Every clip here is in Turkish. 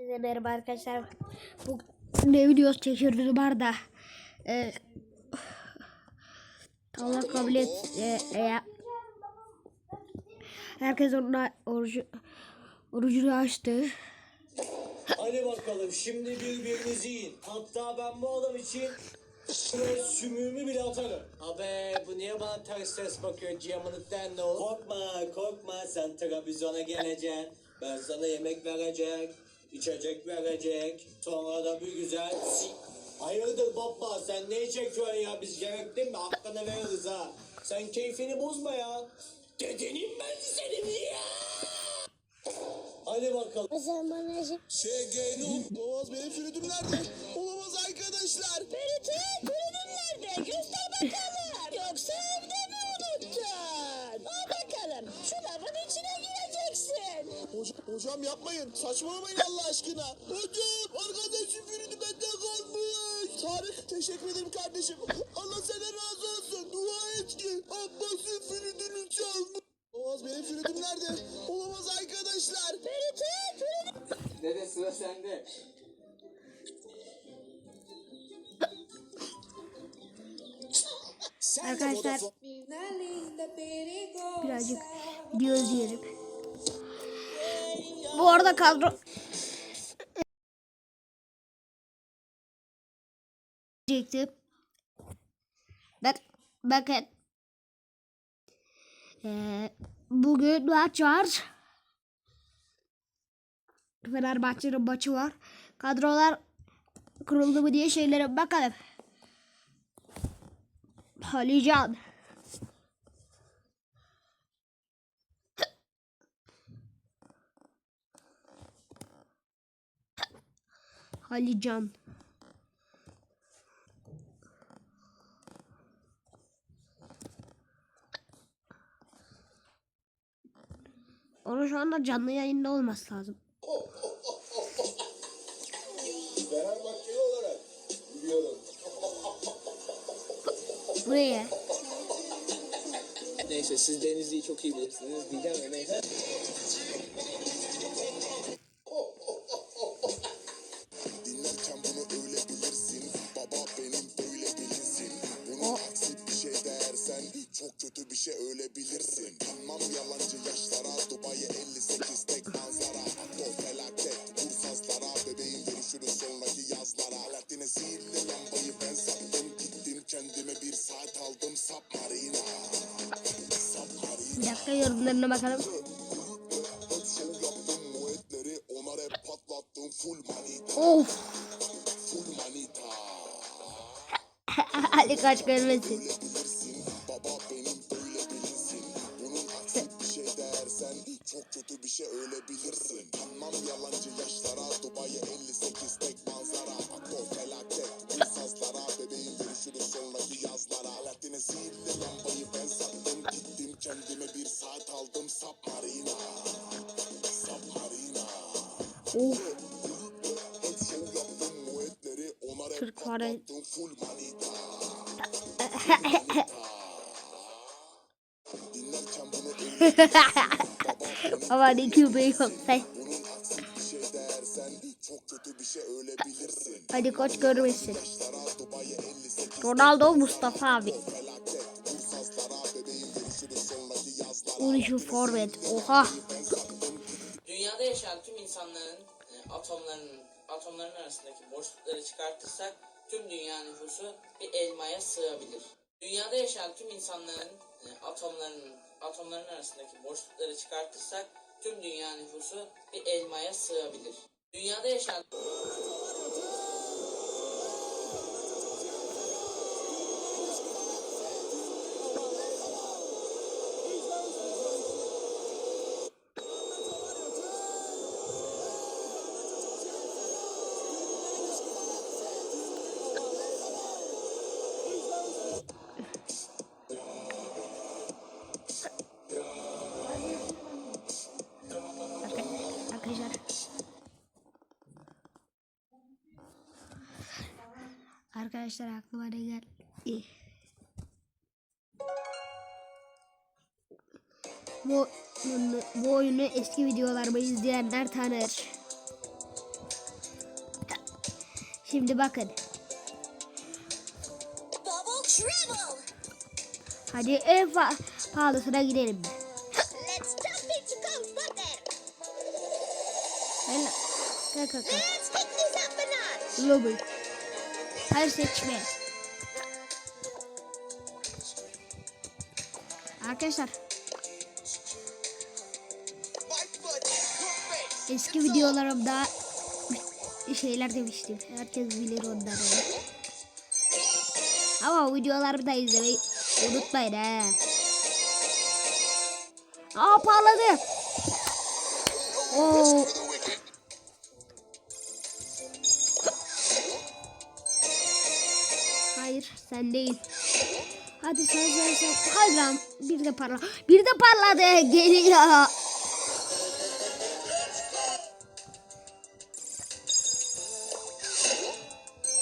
Herkese merhaba arkadaşlar. Bu ne videosu çekiyoruz bu arada. Ee, Allah kabul et. Ee, e, herkes onunla orucu, orucunu açtı. Hadi bakalım şimdi birbirinizi yiyin. Hatta ben bu adam için şuraya sümüğümü bile atarım. Abi bu niye bana ters ters bakıyor camınıktan ne o? Korkma korkma sen Trabzon'a geleceksin. Ben sana yemek verecek, içecek verecek. Sonra da bir güzel Hayırdır baba sen ne çekiyorsun ya biz gerekli mi? Hakkını veririz ha. Sen keyfini bozma ya. Dedenim ben senin ya. Hadi bakalım. O zaman Recep. ŞG'nin Boğaz benim flütüm nerede? Olamaz arkadaşlar. Ferit'e kulübün nerede? Göster bakalım. Yoksa hocam yapmayın. Saçmalamayın Allah aşkına. Hocam arkadaşım flütü bende kalmış. Tarık teşekkür ederim kardeşim. Allah senden razı olsun. Dua et ki Abbas'ın flütünü çalmış. Boğaz benim flütüm nerede? Olamaz arkadaşlar. Ferit'e kulübün Dede sıra sende. Arkadaşlar birazcık video izleyelim. Bu arada kadro diyecektim. Bak bakın. Ee, bugün maç var. Fenerbahçe'nin maçı var. Kadrolar kuruldu mu diye şeylere bakalım. Halican. Halican. Onun şu anda canlı yayında olması lazım. Fenerbahçeli olarak biliyorum. Buraya. Neyse siz Denizli'yi çok iyi bilirsiniz diyeceğim ya neyse. Çok kötü bir şey öyle bilirsin Kanmam yalancı yaşlara Dubai'ye 58 tek manzara. Aktor felaket Vur sazlara Bebeğim görüşürüz sonraki yazlara. Alaaddin'e sihirli lambayı ben sattım Gittim kendime bir saat aldım Submarina. Bir dakika yorumlarına bakalım. Hep şov yaptım muetleri Ona rap patlattım full manita. Of. Full manita. Ali kaç görmesin. Şey dersen Çok kötü bir şey öyle bilirsin Hadi koç görmesin. Yaşlara Dubai'ye 58 Ronaldo Mustafa abi. 13 forvet. Oha. Dünyada yaşayan tüm insanların e, atomlarının atomların arasındaki boşlukları çıkartırsak tüm dünya nüfusu bir elmaya sığabilir. Dünyada yaşayan tüm insanların e, atomlarının atomların arasındaki boşlukları çıkartırsak tüm dünya nüfusu bir elmaya sığabilir. Dünyada yaşayan Arkadaşlar aklıma ne geldi? Bu, bu oyunu eski videolarımı izleyenler tanır. Şimdi bakın. Hadi en pahalısına gidelim. Let's jump Hayır seçme. Arkadaşlar eski videolarımda şeyler demiştim. Herkes bilir onları. Ama videolarımı da izlemeyi unutmayın he. Aa parladı. Oo. Sen değil. Hadi sen sen sen. Hadi lan bir de parla. Bir de parladı. Geliyor.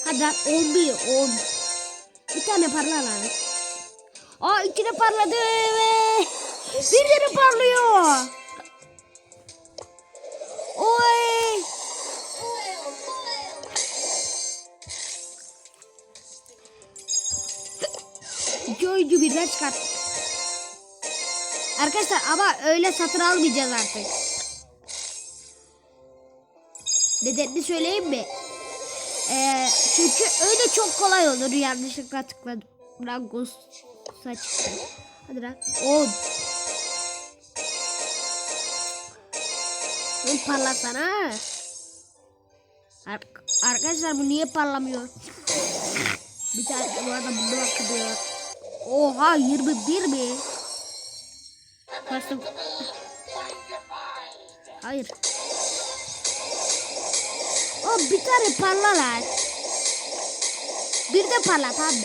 Hadi lan 11 10. Bir tane parla lan. Aa iki de parladı bir de parlıyor. Çıkart. Arkadaşlar ama öyle satın almayacağız artık. Nedenini söyleyeyim mi? Ee, çünkü öyle çok kolay olur yanlışlıkla tıkladım. Lan Ghost'a çıktı. Hadi lan. 10. Oğlum parlasana. Ar arkadaşlar bu niye parlamıyor? Bir tane bu arada bunu bakıyor. Oha 21 mi? Bastım. Hayır. O bir tane parla lan. Bir de parla tamam mı?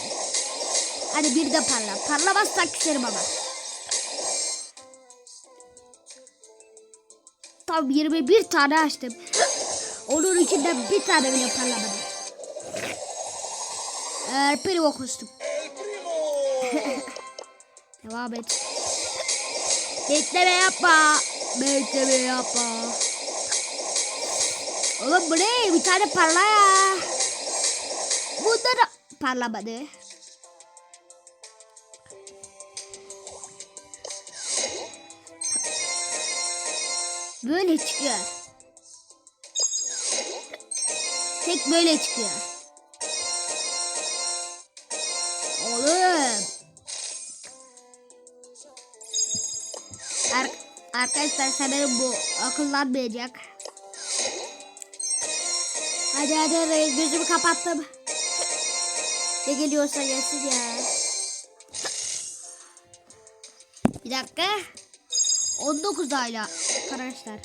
Hadi bir de parla. Parlamazsak küserim ama. Tam 21 tane açtım. Onun içinden bir tane bile parlamadı. Eğer primo koştum. Devam et. Bekleme yapma. Bekleme yapma. Oğlum bu ne? Bir tane parla ya. Bunda da parlamadı. Böyle çıkıyor. Tek böyle çıkıyor. Arkadaşlar sanırım bu akıllanmayacak. Hadi hadi gözümü kapattım. Ne geliyorsa gelsin ya. Bir dakika. 19 ayla arkadaşlar.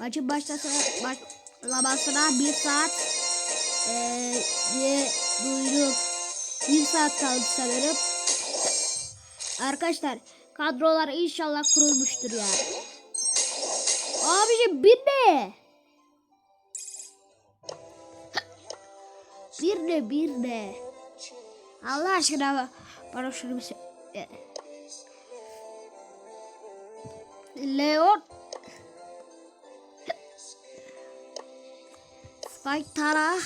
Maçın başlasına, başlamasına bir saat eee diye duydum. Bir saat kaldı sanırım. Arkadaşlar kadrolar inşallah kurulmuştur ya. Abicim bir ne? Bir ne bir ne? Allah aşkına bana şunu bir söyle. Leon Spike Tara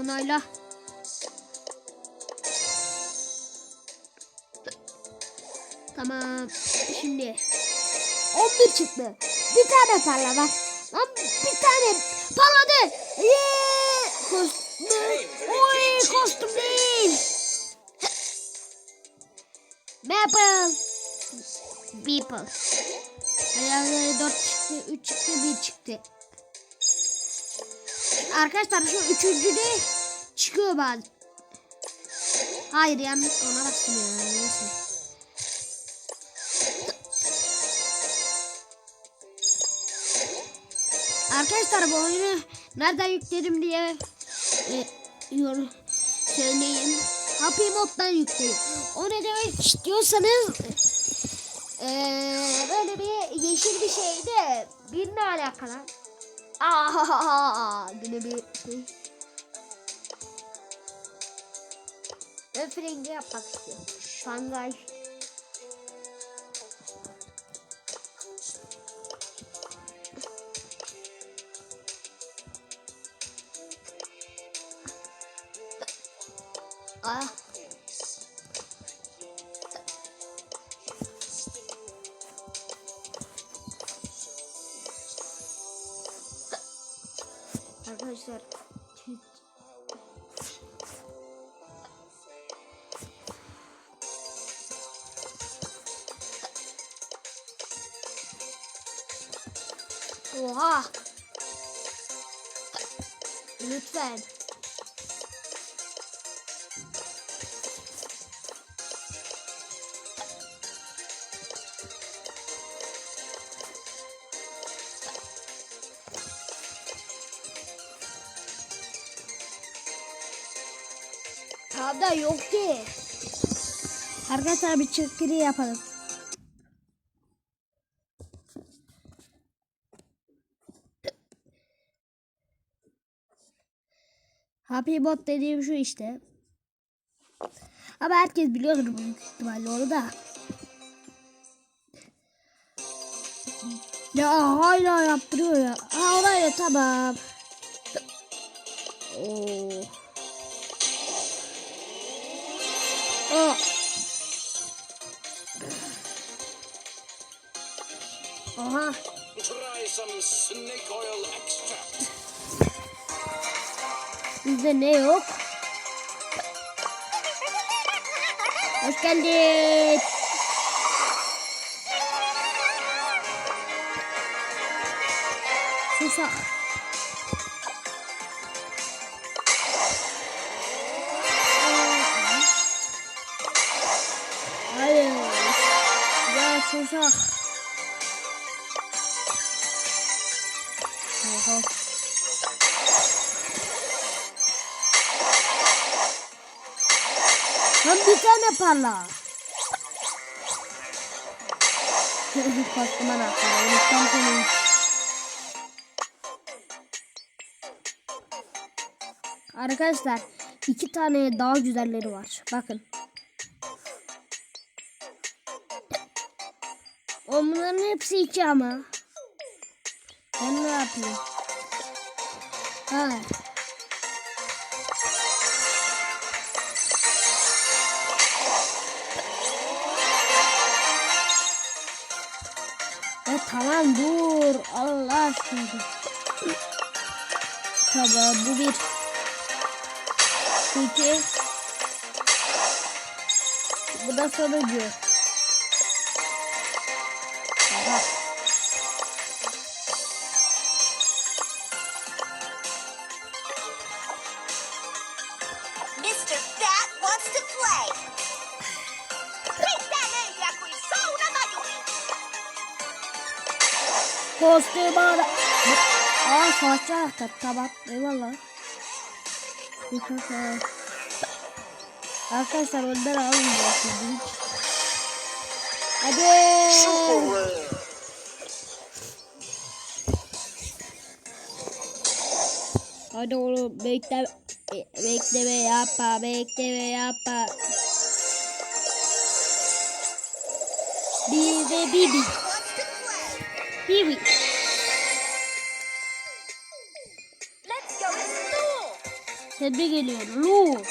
Onayla Tamam şimdi 11 çıktı Bir tane parla bak Lan bir tane parladı Yeah! Kostüm Oy kostüm değil Maple People Ayağları 4 çıktı 3 çıktı 1 çıktı Arkadaşlar şu üçüncü de çıkıyor bazen Hayır yanlış ona bastım ya neyse Arkadaşlar bu oyunu nereden yükledim diye e, yorum söyleyeyim. Happy moddan yükledim. O ne demek istiyorsanız e, böyle bir yeşil bir şeydi. Bir ne alakalı? Aa, yine bir şey. Ben frengi yapmak istiyorum. Sangay. Arkadaşlar Oha. Lütfen. Ki. Arkadaşlar bir çıkırı yapalım. Happy Bot dediğim şu işte. Ama herkes biliyordur büyük ihtimalle onu da. Ya hala yaptırıyor ya. Ha oraya tamam. Oo. O. Aha. Try some snake oil extract. Bizde ne yok? Hoş geldin. Susak. Susak. Oha. Lan bir tane parla. Kostüm anahtarı. Unuttum seni. Arkadaşlar iki tane daha güzelleri var. Bakın. Onların hepsi iki ama. Ben ne yapayım? Ha. Ya tamam dur. Allah aşkına. Tamam bu bir. İki. Bu da sonuncu. Kostüm ara. Aa savaşçı anahtar. Tamam. Eyvallah. Arkadaşlar. Arkadaşlar onları almayacağız şimdi. Hadi. Hadi oğlum bekle. e, Bekleme yapma. Bekleme yapma. Bir de Bibi. Bibi. Let's go explore. Tebrik ediyorum. Lu.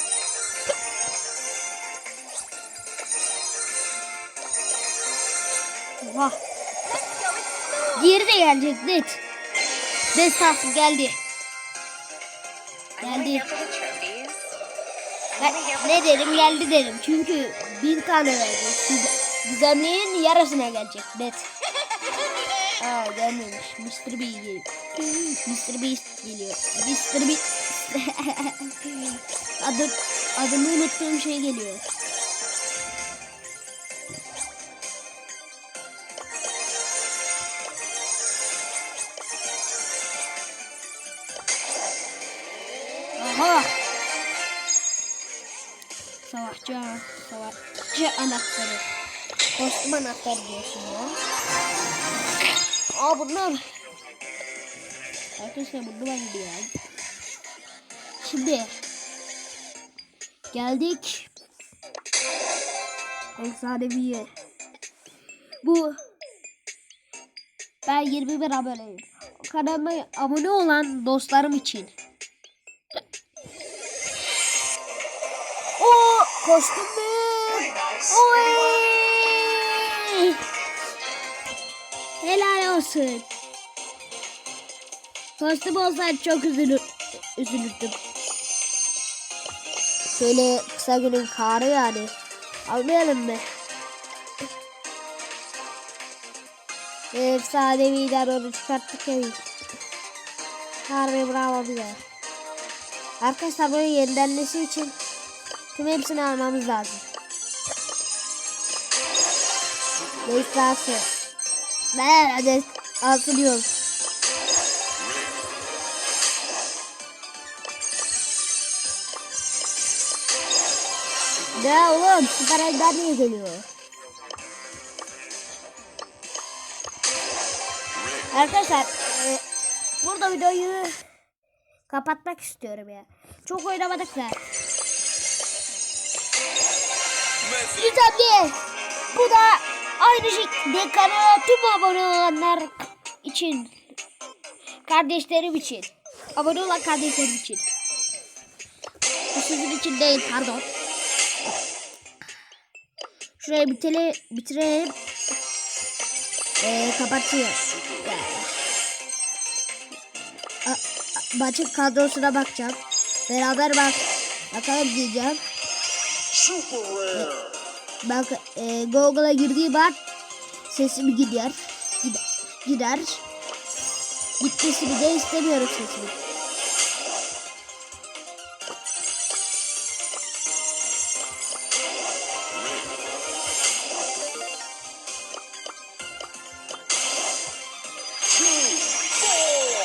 Oha. Diğeri de gelecek net. Destansı geldi. Geldi. Ben, ne derim geldi derim. Çünkü bir tane verdi. Gizemliğin yarısına gelecek net. Aa gelmemiş. Mr. B geliyor. Mr. Beast geliyor. Mr. Beast. Adı, adını unuttuğum şey geliyor. Kostüm anahtarı diyorsun ya. Aa bunlar. Arkadaşlar bunlar gibi ya. Şimdi geldik Efsanevi. Bu ben 21 aboneyim. Kanalıma abone olan dostlarım için. O koştum mu? Oy! Helal olsun. Kostüm olsaydı çok üzülür, üzülürdüm. Şöyle kısa günün karı yani. Almayalım mı? Efsaneviden onu çıkarttık ya. Harbi bravo bize. Arkadaşlar böyle yenilenmesi için tüm hepsini almamız lazım. Destansı. Ben hadi asılıyorum. Ne oğlum süper ender niye geliyor? Arkadaşlar e, burada videoyu kapatmak istiyorum ya. Çok oynamadık da. Güzel. Bu da aynı şekilde kanala tüm abone olanlar için. Kardeşlerim için. Abone olan kardeşlerim için. Bu sizin için değil pardon. Şurayı bitele, bitirelim. Ee, kapatıyor. Yani. Maçın kadrosuna bakacağım. Beraber bak. Bakalım diyeceğim. Super rare. Bak e, Google'a girdiğim an sesim gider. Gider. gider. Gitmesini de istemiyorum sesimi.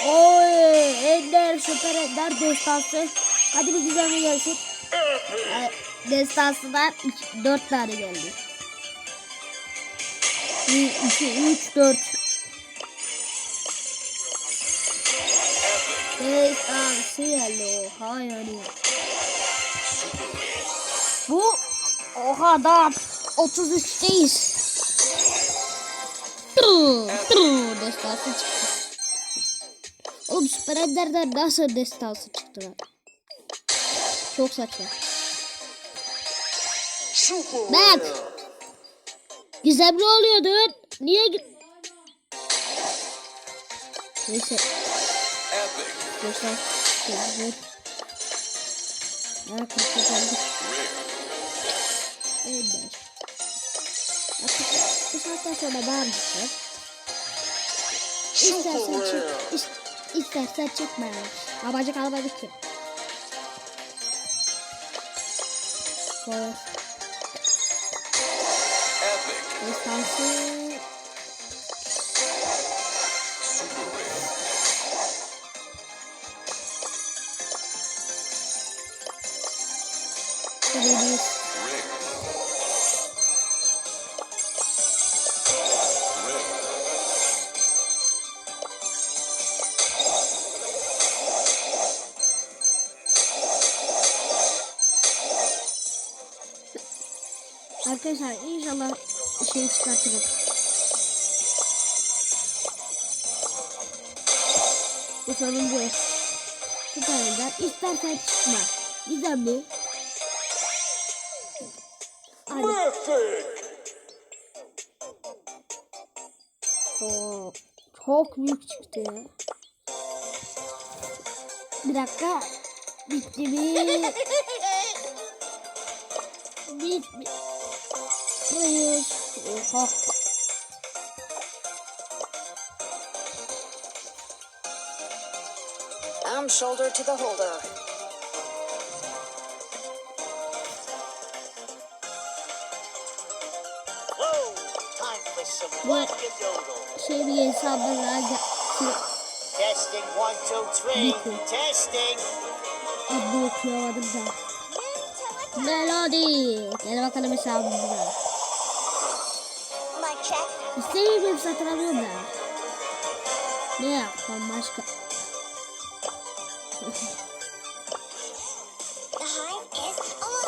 Oy, Ender süper Ender destansı. Hadi bir güzel gelsin? Destansından 4 tane geldi. 2, 3, 4. Destansı geldi. Oha yani. Bu oha daha 33'teyiz. Tru, tru, destansı çıktı. Oğlum Süper Ender'den nasıl destansı çıktı lan? Çok saçma. Bak. Gizemli oluyordun. Niye Neyse. Göster. Göster. Ha kırıkta kaldık. Ender. Artık bu saatten sonra bağırmışlar. İstersen çık. rare. is- istersen çıkma. Babacık almadık ki. Sonra Epic. destansı. Super çıkartırım. Bu sonuncu. Bir tane daha. İstersen çıkma. Gizemli. Hadi. Oo, çok büyük çıktı ya. Bir dakika. Bitti mi? Bitmi. Hayır. Oha. I'm shoulder to the holder. Wackadoodle. Şey bir hesabına gel. Testing one, two, three. Testing. Adını okuyamadım da. Melody. Gel bakalım hesabımıza. İstediğim gibi satın alıyorum. Ne yapsam başka?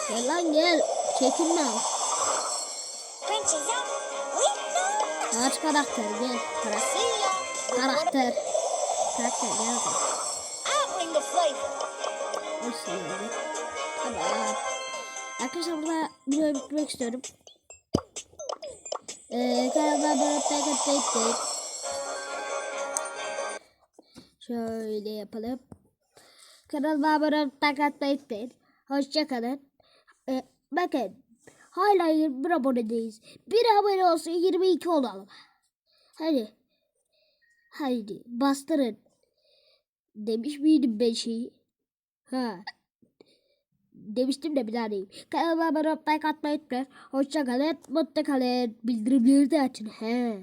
Gel lan gel. Çekinme. Aç karakter gel. Karakter. Karakter. Karakter gel. Hoş geldin. Tamam. Arkadaşlar burada videoyu bitirmek istiyorum. Ee, abone olmayı unutmayın. Şöyle yapalım. Kanalıma abone olmayı unutmayın. Hoşçakalın. Ee, bakın. Hala 21 abonedeyiz. Bir abone olsun 22 olalım. Hadi. Haydi bastırın. Demiş miydim ben şeyi? Ha. Demiştim de bir daha diyeyim. Kanalıma abone olmayı unutmayın. Hoşçakalın. Mutlu kalın. Bildirimleri de açın. He.